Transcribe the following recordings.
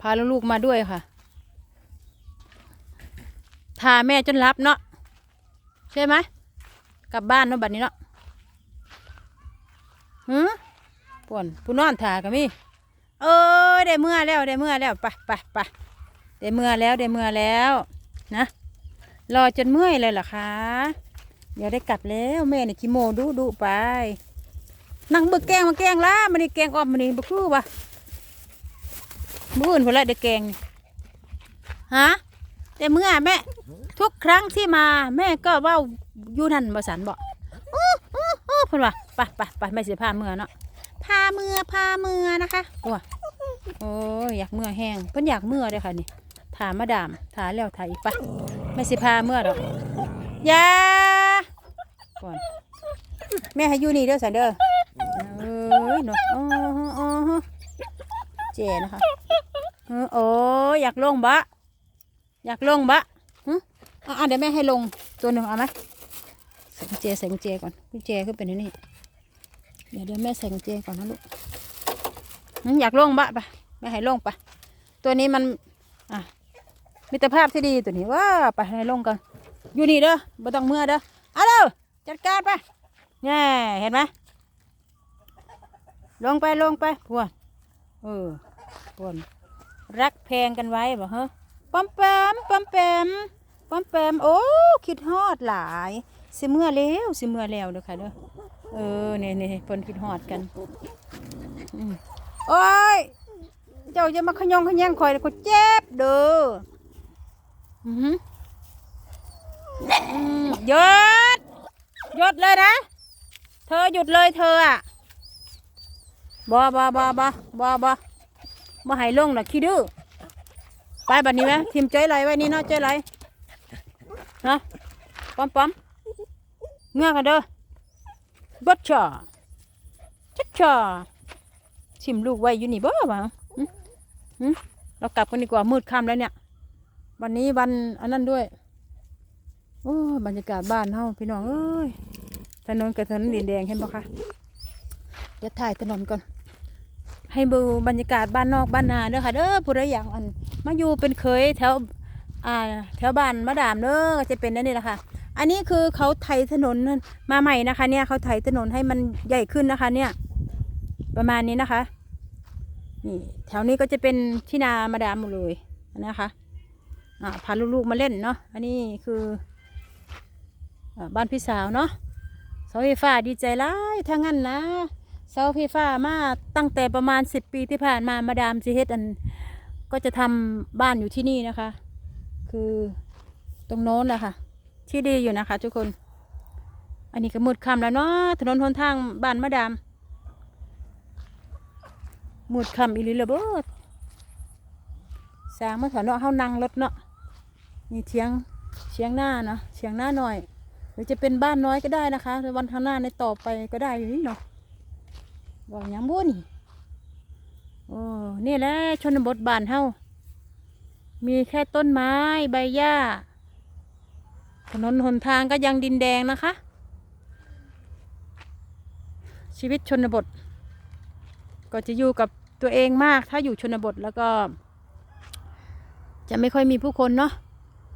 พาลูกๆมาด้วยค่ะ ทาแม่จนรับเนาะใช่ไหมกลับบ้านเนาะบัดนี้เนาะหืมป่วนผู้นอนถาก็มีเออได้เมื่อแล้วได้เมื่อแล้วไปไปไปได้เมื่อแล้วได้เมื่อแล้วนะรอจนเมื่อยเลยเหรอคะเดี๋ยวได้กลับแล้วแม่นี่ขี้โมดูดูไปนั่งเบึกแกงมาแกงละมันนี่แกงอ้อมมันนี่บุคือวะ มื้ออื่นพละได้แกงฮะแต่เมื่อแม่ ทุกครั้งที่มา แม่ก็ว่าอยู่นั่นบ่สันบอกอู้อู้อู้พิ่นว่าไปไปไปแม่สิพาเมื่อเนาะพาเมื่อพาเมื่อนะคะโอ้โอ้ยอยากเมื่อแห้งเพิ่นอยากเมื่อเลยค่ะนี่ถามมาดามถาแล้วถาอีกปะแม่สิพาเมื่อดอกอยาก่อนแม่ให้อยู่นี่เด้อสันเด้อเอ้ยเนาะอ้โหโอ้โหเจนะคะ โอ้ยอยากลงบะอยากลงบะอะอะเดี๋ยวแม่ให้ลงตัวหนึ่งเอาไหมใส่กุญแจใส่กุญแจก่อนกุญแจขึ้นเป็นอันนี่ เดี๋ยวเดี๋ยวแม่ใส่กุญแจก่อนนะลูกอยากลงบะปะแม่ให้ลงปะตัวนี้มันอะมิตรภาพที่ดีตัวนี้ว้าไปให้ลงกันอยู่นี่เด้อไม่ต้องเมื่อเด้อเอาเด้อจัดการไปแง่เห็นไหมลงไปลงไปพวนเออพวน รักแพงกันไว้บ่เฮ้ปอมแปมปอมแปมปอมแปมโอ้คิดฮอดหลายสิเมื่อแล้วสิเมื่อแล้วเด้อค่ะเด้อเออเนี่ยเนี่ยเพิ่นคิดฮอดกันโอ้ยเจ้าจะมาขยองขยงคอยก็เจ็บเด้ออือหืออืมหยุดหยุดเลยนะ เธอหยุดเลยเธออะบอบอบอบอบอบอ บ่ให้ลงหรอกขี้ดื้อไปบัดนี้ไหมทิมเจ้ยไรไว้นี่เนาะเจ้ยไรฮะปอมปอมเงือกกันเด้อบัดช่าชัดช่าชิมลูกไว้อยู่นี่บ่บ่าหึหึเรากลับกันดีกว่ามืดค่ำแล้วเนี่ย วันนี้วันอันนั้นด้วยโอ้บรรยากาศบ้านเฮาพี่น้องเอ้ยถนนกับถนนดินแดงเห็นปะคะเดี๋ยวถ่ายถนนก่อน ให้ดูบรรยากาศบ้านนอกบ้านนาเด้อค่ะเด้อผู้ใดอยากอันมาอยู่เป็นเคยแถวอ่าแถวบ้านมะดามเด้อจะเป็นนั่นนี่แหละค่ะ อันนี้คือเขาไถถนนมาใหม่นะคะ เนี่ยเขาไถถนนให้มันใหญ่ขึ้นนะคะ เนี่ย ประมาณนี้นะคะนี่แถวนี้ก็จะเป็นที่นามาดามหมดเลยนะคะอ่าพาลูกๆมาเล่นเนาะอันนี้คืออบ้านพี่สาวเนาะเสาไฟฟ้าดีใจร้ายถ้างั้นนะ เสาไฟฟ้ามาตั้งแต่ประมาณสิบปีที่ผ่านมามาดามซีเฮดอันก็จะทำบ้านอยู่ที่นี่นะคะ คือตรงโน้นแหละค่ะที่ดีอยู่นะคะ ทุกคน อันนี้ก็มืดค่ำแล้วเนาะถนนหนทางบ้านมะดามมืดค่ำอีลีระเบิดสร้างมาถอนเนาะเฮานั่งรถเนาะนี่เทียงเชียงหน้าเนาะเชียงหน้าหน่อย หรือจะเป็นบ้านน้อยก็ได้นะคะ วันข้างหน้าในต่อไปก็ได้อยู่นี่เนาะ บอกยังบุญโอ้นี่แหละชนบทบ้านเฮามีแค่ต้นไม้ใบหญ้า ถนนหนทางก็ยังดินแดงนะคะ ชีวิตชนบท ก็จะอยู่กับตัวเองมากถ้าอยู่ชนบทแล้วก็ จะไม่ค่อยมีผู้คนเนาะ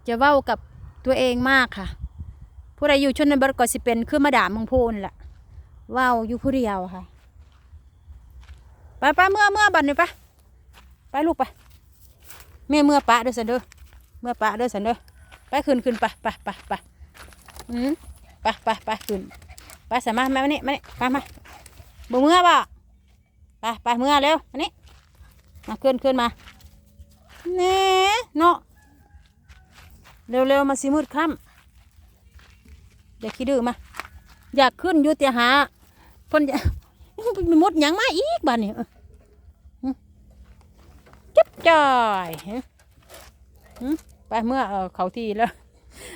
จะเว้ากับตัวเองมากค่ะ ผู้ใดอยู่ชนบทก็สิเป็นคือมาด่ามเมึงพูนแหละเว้าอยู่ผู้เดียวค่ะ ไปไปเมื่อเมื่อบัดนี้ไปไปลูกไปแม่เมื่อปะเด้อสันเด้อเมื่อปะเด้อสันเด้อไปขึ้นขึ้นไปไปไปไปอืมไปไปไปขึ้นไปสามาแม่มานี่มานี่มามาบ่เมื่อบ่ไปไปเมื่อเร็วมานี่มาขึ้นขึ้นมาเน่เนาะเร็วเร็วมาสิมืดค่ำอย่าขี้ดื้อมาอยากขึ้นยู่แต่หาพ่น จะมีมดหยังมาอีกบ้านนี้จับจ่อยไปเมื่อเออเขาที่แล้ว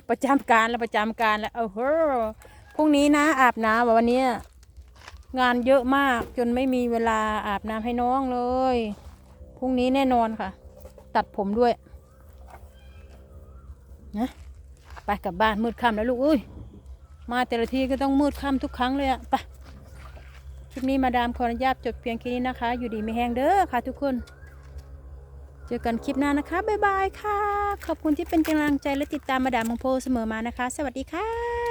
ประจำการแล้วประจำการแล้วเออเฮ้อพรุ่งนี้นะ อาบน้ำวันนี้งานเยอะมากจนไม่มีเวลาอาบน้ำให้น้องเลย พรุ่งนี้แน่นอนค่ะ ตัดผมด้วยนะไปกลับบ้านมืดค่ำแล้วลูกอุ้ยมาแต่ละทีก็ต้องมืดค่ำทุกครั้งเลยอะไป ลิปนี้มาดามขออนุญาตจบเพียงแค่นี้นะคะ อยู่ดีไม่แห้งเด้อค่ะทุกคน เจอกันคลิปหน้านะคะ บ๊ายบายค่ะ ขอบคุณที่เป็นกำลังใจและติดตามมาดามมงโพเสมอมานะคะ สวัสดีค่ะ